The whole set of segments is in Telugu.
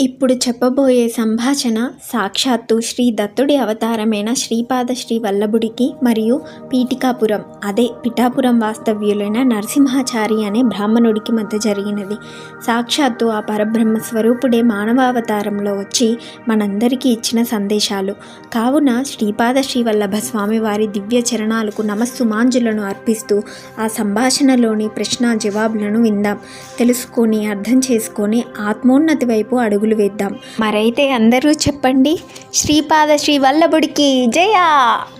ఇప్పుడు చెప్పబోయే సంభాషణ సాక్షాత్తు శ్రీ దత్తుడి అవతారమైన శ్రీపాద శ్రీ వల్లభుడికి మరియు పీఠికాపురం అదే పిఠాపురం వాస్తవ్యులైన నరసింహాచారి అనే బ్రాహ్మణుడికి మధ్య జరిగినది. సాక్షాత్తు ఆ పరబ్రహ్మ స్వరూపుడే మానవావతారంలో వచ్చి మనందరికీ ఇచ్చిన సందేశాలు. కావున శ్రీపాద శ్రీ వల్లభ స్వామి వారి దివ్య చరణాలకు నమస్సుమాంజులను అర్పిస్తూ ఆ సంభాషణలోని ప్రశ్న జవాబులను విందాం. తెలుసుకొని అర్థం చేసుకొని ఆత్మోన్నతి వైపు అడుగు అడుగులు వేద్దాం. మరైతే అందరూ చెప్పండి శ్రీపాద శ్రీ వల్లభుడికి జయా!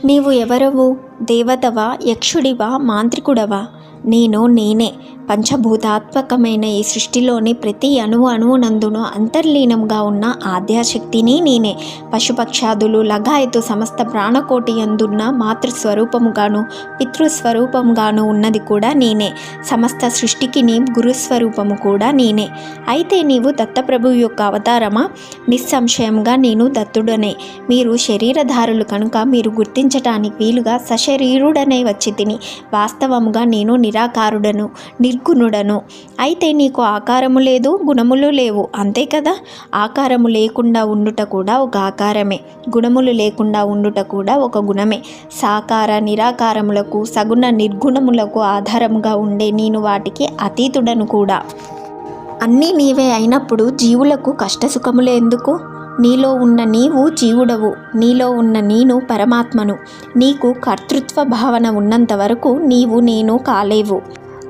నీవు ఎవరవు? దేవతవా? యక్షుడివా? మాంత్రికుడవా? నేను నేనే పంచభూతాత్మకమైన ఈ సృష్టిలోని ప్రతి అణువు అణువునందును అంతర్లీనంగా ఉన్న ఆద్యాశక్తిని నేనే. పశుపక్షాదులు లగాయతు సమస్త ప్రాణకోటి అందున్న మాతృస్వరూపముగాను పితృస్వరూపముగాను ఉన్నది కూడా నేనే. సమస్త సృష్టికి నీ గురుస్వరూపము కూడా నేనే. అయితే నీవు దత్తప్రభు యొక్క అవతారమా? నిస్సంశయంగా నేను దత్తుడనే. మీరు శరీరధారులు కనుక మీరు గుర్తించటానికి వీలుగా సశరీరుడనే వచ్చి తిని వాస్తవముగా నేను నిరాకారుడను నిర్గుణుడను. అయితే నీకు ఆకారము లేదు గుణములు లేవు. అంతే కదా? ఆకారము లేకుండా ఉండుట కూడా ఒక ఆకారమే. గుణములు లేకుండా ఉండుట కూడా ఒక గుణమే. సాకార నిరాకారములకు సగుణ నిర్గుణములకు ఆధారముగా ఉండే నేను వాటికి అతీతుడను కూడా. అన్నీ నీవే అయినప్పుడు జీవులకు కష్టసుఖములే ఎందుకు? నీలో ఉన్న నీవు జీవుడవు. నీలో ఉన్న నేను పరమాత్మను. నీకు కర్తృత్వ భావన ఉన్నంత వరకు నీవు నేను కాలేవు.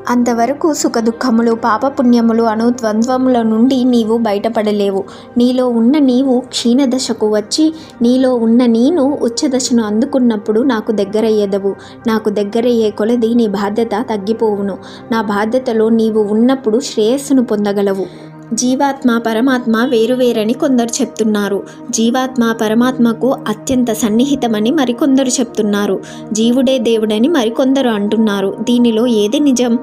అంతవరకు సుఖదుఖములు పాపపుణ్యములు అను ద్వంద్వముల నుండి నీవు బయటపడలేవు. నీలో ఉన్న నీవు క్షీణదశకు వచ్చి నీలో ఉన్న నేను ఉచ్చదశను అందుకున్నప్పుడు నాకు దగ్గరయ్యేదవు. నాకు దగ్గరయ్యే కొలది నీ బాధ్యత తగ్గిపోవును. నా బాధ్యతలో నీవు ఉన్నప్పుడు శ్రేయస్సును పొందగలవు. జీవాత్మ పరమాత్మ వేరువేరని కొందరు చెప్తున్నారు. జీవాత్మ పరమాత్మకు అత్యంత సన్నిహితమని మరికొందరు చెప్తున్నారు. జీవుడే దేవుడని మరికొందరు అంటున్నారు. దీనిలో ఏది నిజం?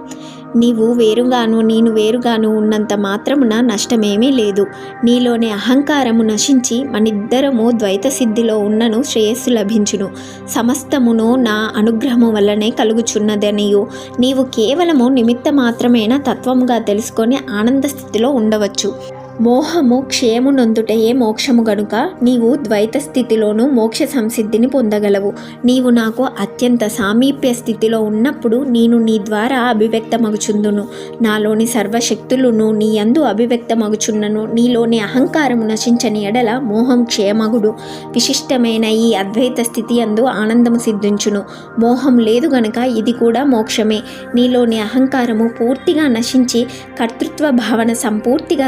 నీవు వేరుగాను నేను వేరుగాను ఉన్నంత మాత్రమున నష్టమేమీ లేదు. నీలోని అహంకారము నశించి మనిద్దరము ద్వైత సిద్ధిలో ఉన్నను శ్రేయస్సు లభించును. సమస్తమును నా అనుగ్రహము వల్లనే కలుగుచున్నదనియు. నీవు కేవలము నిమిత్త మాత్రమేనా తత్వముగా తెలుసుకొని ఆనంద స్థితిలో ఉండవచ్చు. మోహము క్షేమునొందుటయే మోక్షము గనుక నీవు ద్వైత స్థితిలోనూ మోక్ష సంసిద్ధిని పొందగలవు. నీవు నాకు అత్యంత సామీప్య స్థితిలో ఉన్నప్పుడు నేను నీ ద్వారా అభివ్యక్తమగుచుందును. నాలోని సర్వశక్తులను నీ యందు అభివ్యక్తమగుచున్నను. నీలోని అహంకారము నశించని ఎడల మోహం క్షేమగుడు. విశిష్టమైన ఈ అద్వైత స్థితి అందు ఆనందము సిద్ధించును. మోహం లేదు గనుక ఇది కూడా మోక్షమే. నీలోని అహంకారము పూర్తిగా నశించి కర్తృత్వ భావన సంపూర్తిగా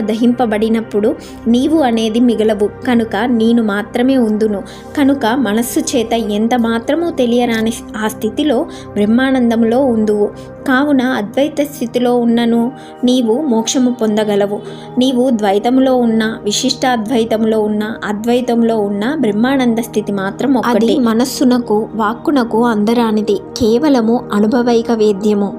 దహింపబడినప్పుడు నీవు అనేది మిగలవు. కనుక నేను మాత్రమే ఉందును. కనుక మనస్సు చేత ఎంత మాత్రమూ తెలియరాని ఆ స్థితిలో బ్రహ్మానందంలో ఉందువు. కావున అద్వైత స్థితిలో ఉన్నను నీవు మోక్షము పొందగలవు. నీవు ద్వైతములో ఉన్న విశిష్ట అద్వైతంలో ఉన్న అద్వైతంలో ఉన్న బ్రహ్మానంద స్థితి మాత్రం ఒకటి మనస్సునకు వాక్కునకు అందరానిది. కేవలము అనుభవైక వేద్యము.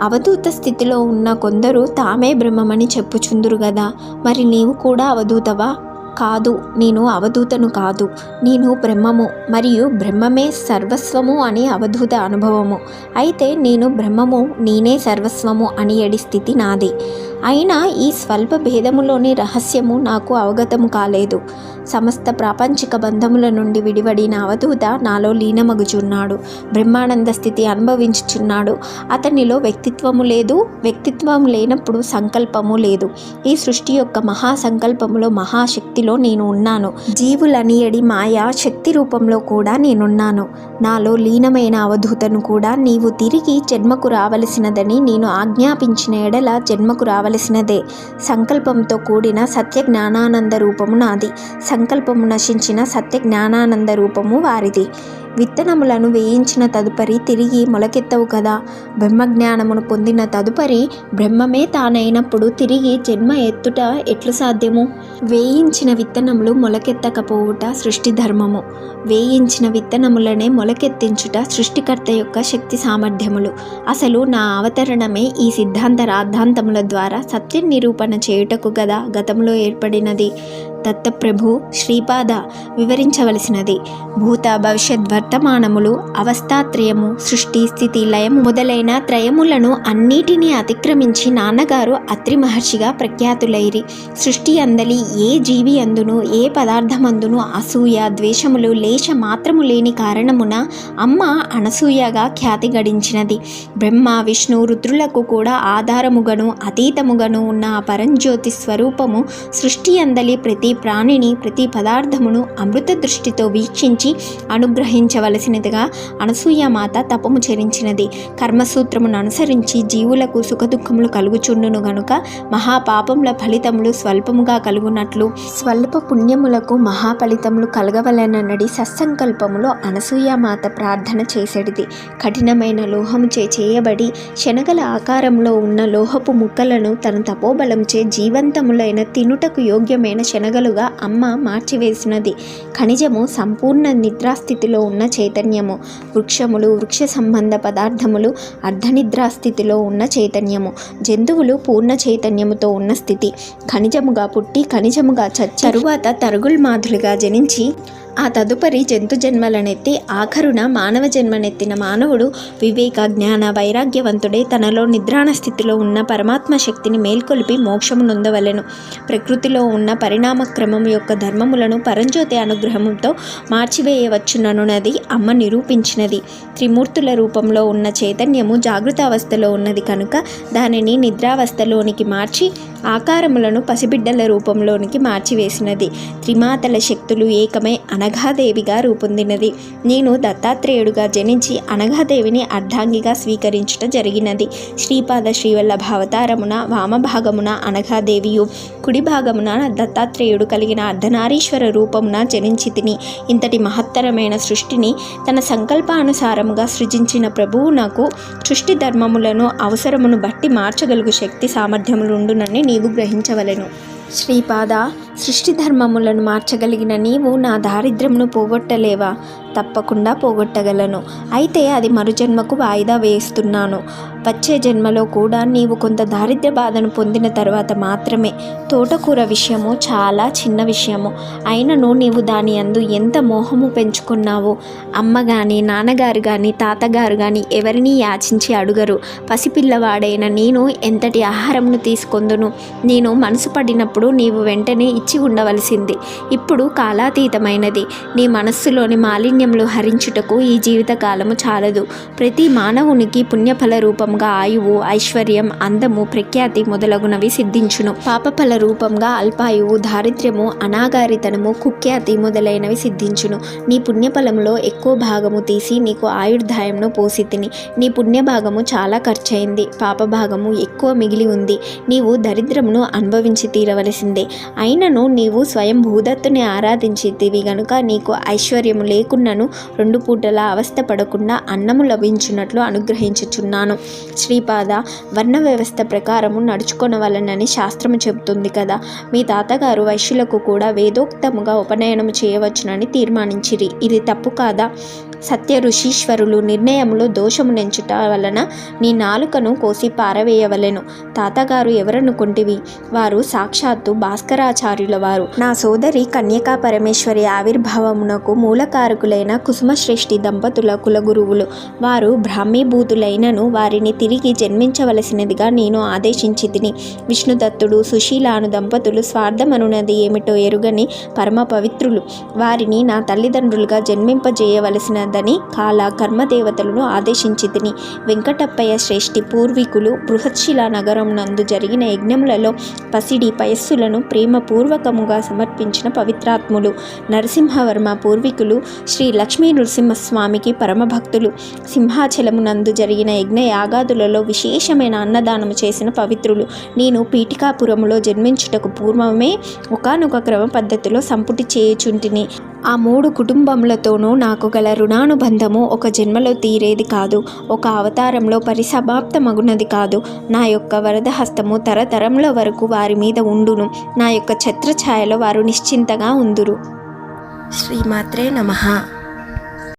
అవధూత స్థితిలో ఉన్న కొందరు తామే బ్రహ్మమని చెప్పుచుందురు గదా. మరి నీవు కూడా అవధూతవా? కాదు నేను అవధూతను కాదు. నేను బ్రహ్మము మరియు బ్రహ్మమే సర్వస్వము అని అవధూత అనుభవము. అయితే నేను బ్రహ్మము నేనే సర్వస్వము అని ఎడి స్థితి నాది. అయినా ఈ స్వల్ప భేదములోని రహస్యము నాకు అవగతము కాలేదు. సమస్త ప్రాపంచిక బంధముల నుండి విడివడిన అవధూత నాలో లీనమగుచున్నాడు. బ్రహ్మానంద స్థితి అనుభవించుచున్నాడు. అతనిలో వ్యక్తిత్వము లేదు. వ్యక్తిత్వం లేనప్పుడు సంకల్పము లేదు. ఈ సృష్టి యొక్క మహాసంకల్పములో మహాశక్తిలో నేను ఉన్నాను. జీవులనియడి మాయా శక్తి రూపంలో కూడా నేనున్నాను. నాలో లీనమైన అవధూతను కూడా నీవు తిరిగి జన్మకు రావలసినదని నేను ఆజ్ఞాపించిన ఎడల జన్మకు రావలసినదే. సంకల్పంతో కూడిన సత్య జ్ఞానానంద రూపము నాది. సంకల్పము నశించిన సత్య జ్ఞానానంద రూపము వారిది. విత్తనములను వేయించిన తదుపరి తిరిగి మొలకెత్తవు కదా. బ్రహ్మజ్ఞానమును పొందిన తదుపరి బ్రహ్మమే తానైనప్పుడు తిరిగి జన్మ ఎత్తుట ఎట్లు సాధ్యము? వేయించిన విత్తనములు మొలకెత్తకపోవుట సృష్టి ధర్మము. వేయించిన విత్తనములనే మొలకెత్తించుట సృష్టికర్త యొక్క శక్తి సామర్థ్యములు. అసలు నా అవతరణమే ఈ సిద్ధాంత రాద్ధాంతముల ద్వారా సత్య నిరూపణ చేయుటకు గదా గతంలో ఏర్పడినది. దత్తప్రభు శ్రీపాద వివరించవలసినది. భూత భవిష్యత్ వర్తమానములు అవస్థాత్రయము సృష్టి స్థితి లయము మొదలైన త్రయములను అన్నిటినీ అతిక్రమించి నాన్నగారు అత్రి మహర్షిగా ప్రఖ్యాతులైరి. సృష్టి అందలి ఏ జీవి అందును ఏ పదార్థమందును అసూయ ద్వేషములు లేశ మాత్రము లేని కారణమున అమ్మ అనసూయగా ఖ్యాతి గడించినది బ్రహ్మ విష్ణు రుద్రులకు కూడా ఆధారముగను అతీతముగను ఉన్న ఆ పరంజ్యోతి స్వరూపము సృష్టి అందలి ప్రతి ప్రాణిని ప్రతి పదార్థమును అమృత దృష్టితో వీక్షించి అనుగ్రహించవలసినదిగా అనసూయమాత తపము చెరించినది. కర్మసూత్రమును అనుసరించి జీవులకు సుఖదుఖములు కలుగుచుండును గనుక మహాపాపముల ఫలితములు స్వల్పముగా కలుగునట్లు. స్వల్ప పుణ్యములకు మహాఫలితములు కలగవలనడి సత్సంకల్పములో అనసూయమాత ప్రార్థన చేసేటిది కఠినమైన లోహము చే చేయబడి శనగల ఆకారంలో ఉన్న లోహపు ముక్కలను తన తపోబలంచే జీవంతములైన తినుటకు యోగ్యమైన శనగ శనగలుగా అమ్మ మార్చివేసినది. ఖనిజము సంపూర్ణ నిద్రాస్థితిలో ఉన్న చైతన్యము. వృక్షములు వృక్ష సంబంధ పదార్థములు అర్ధనిద్రాస్థితిలో ఉన్న చైతన్యము. జంతువులు పూర్ణ చైతన్యముతో ఉన్న స్థితి. ఖనిజముగా పుట్టి ఖనిజముగా చచ్చి తరువాత తరుగుల్మాధులుగా జనించి ఆ తదుపరి జంతు జన్మలనెత్తి ఆఖరున మానవ జన్మనెత్తిన మానవుడు వివేక జ్ఞాన వైరాగ్యవంతుడై తనలో నిద్రాణ స్థితిలో ఉన్న పరమాత్మ శక్తిని మేల్కొలిపి మోక్షము నొందవలెను. ప్రకృతిలో ఉన్న పరిణామ క్రమం యొక్క ధర్మములను పరంజ్యోతి అనుగ్రహంతో మార్చివేయవచ్చుననున్నది అమ్మ నిరూపించినది. త్రిమూర్తుల రూపంలో ఉన్న చైతన్యము జాగృత అవస్థలో ఉన్నది కనుక దానిని నిద్రావస్థలోనికి మార్చి ఆకారములను పసిబిడ్డల రూపంలోనికి మార్చివేసినది. త్రిమాతల శక్తులు ఏకమై అనఘాదేవిగా రూపొందినది. నేను దత్తాత్రేయుడుగా జనించి అనఘాదేవిని అర్ధాంగిగా స్వీకరించుట జరిగినది. శ్రీపాద శ్రీవల్లభావతారమున వామభాగమున అనఘాదేవియు కుడి భాగమున దత్తాత్రేయుడు కలిగిన అర్ధనారీశ్వర రూపమున జనించి తిని ఇంతటి మహత్తరమైన సృష్టిని తన సంకల్పానుసారముగా సృజించిన ప్రభువు నాకు సృష్టి ధర్మములను అవసరమును బట్టి మార్చగలుగు శక్తి సామర్థ్యములుండునని నీవు గ్రహించవలెను. శ్రీపాద సృష్టి ధర్మములను మార్చగలిగిన నీవు నా దారిద్ర్యమును పోగొట్టలేవా? తప్పకుండా పోగొట్టగలను. అయితే అది మరుజన్మకు వాయిదా వేస్తున్నాను. వచ్చే జన్మలో కూడా నీవు కొంత దారిద్ర్య బాధను పొందిన తర్వాత మాత్రమే. తోటకూర విషయము చాలా చిన్న విషయము. అయినను నీవు దాని అందు ఎంత మోహము పెంచుకున్నావో. అమ్మ కానీ నాన్నగారు కానీ తాతగారు కానీ ఎవరిని యాచించి అడుగరు. పసిపిల్లవాడైన నేను ఎంతటి ఆహారంను తీసుకొందును? నేను మనసు పడినప్పుడు నీవు వెంటనే ఇచ్చి ఉండవలసింది. ఇప్పుడు కాలాతీతమైనది. నీ మనస్సులోని మాలిన్యములు హరించుటకు ఈ జీవితకాలము చాలదు. ప్రతి మానవునికి పుణ్యఫల రూపంగా ఆయువు ఐశ్వర్యం అందము ప్రఖ్యాతి మొదలగునవి సిద్ధించును. పాపఫల రూపంగా అల్పాయువు దారిద్ర్యము అనాగారితనము కుఖ్యాతి మొదలైనవి సిద్ధించును. నీ పుణ్యఫలములో ఎక్కువ భాగము తీసి నీకు ఆయుర్దాయంను పోసి తిని నీ పుణ్యభాగము చాలా ఖర్చయింది. పాప భాగము ఎక్కువ మిగిలి ఉంది. నీవు దరిద్రమును అనుభవించి తీరవలసిందే. అయినను నీవు స్వయం భూదత్తుని ఆరాధించితివి గనుక నీకు ఐశ్వర్యము లేకున్నను రెండు పూటల అవస్థ పడకుండా అన్నము లభించినట్లు అనుగ్రహించుచున్నాను. శ్రీపాద వర్ణ వ్యవస్థ ప్రకారము నడుచుకొనవలనని శాస్త్రము చెబుతుంది కదా. మీ తాతగారు వైశ్యులకు కూడా వేదోక్తముగా ఉపనయనము చేయవచ్చునని తీర్మానించిరి. ఇది తప్పు కాదా? సత్య ఋషీశ్వరులు నిర్ణయములో దోషము నెంచుట వలన నీ నాలుకను కోసి పారవేయవలెను. తాతగారు ఎవరనుకుంటివి వారు సాక్షాత్తు భాస్కరాచార్యుల వారు నా సోదరి కన్యకా పరమేశ్వరి ఆవిర్భావమునకు మూలకారకులైన కుసుమశ్రేష్ఠి దంపతుల కులగురువులు. వారు బ్రాహ్మీభూతులైనను వారిని తిరిగి జన్మించవలసినదిగా నేను ఆదేశించి తిని విష్ణుదత్తుడు సుశీలాను దంపతులు స్వార్థమనున్నది ఏమిటో ఎరుగని పరమ పవిత్రులు వారిని నా తల్లిదండ్రులుగా జన్మింపజేయవలసిన జన్మింపజేయవలసినదని కాల కర్మదేవతలను ఆదేశించి తిని వెంకటప్పయ్య శ్రేష్ఠి పూర్వీకులు బృహత్శిలా నగరం నందు జరిగిన యజ్ఞములలో పసిడి పయస్సులను ప్రేమపూర్వకముగా సమర్పించిన పవిత్రాత్ములు. నరసింహవర్మ పూర్వీకులు శ్రీ లక్ష్మీ నృసింహస్వామికి పరమభక్తులు. సింహాచలమునందు జరిగిన యజ్ఞ యాగాదులలో విశేషమైన అన్నదానము చేసిన పవిత్రులు. నేను పీఠికాపురములో జన్మించుటకు పూర్వమే ఒకానొక క్రమ పద్ధతిలో సంపుటి చేయుచుంటిని. ఆ మూడు కుటుంబములతోనూ నాకు గల రుణానుబంధము ఒక జన్మలో తీరేది కాదు ఒక అవతారంలో పరిసమాప్తమగునది కాదు. నా యొక్క వరద హస్తము తరతరముల వరకు వారి మీద ఉండును నా యొక్క ఛత్రఛాయలో వారు నిశ్చింతగా ఉందురు. శ్రీమాత్రే నమః.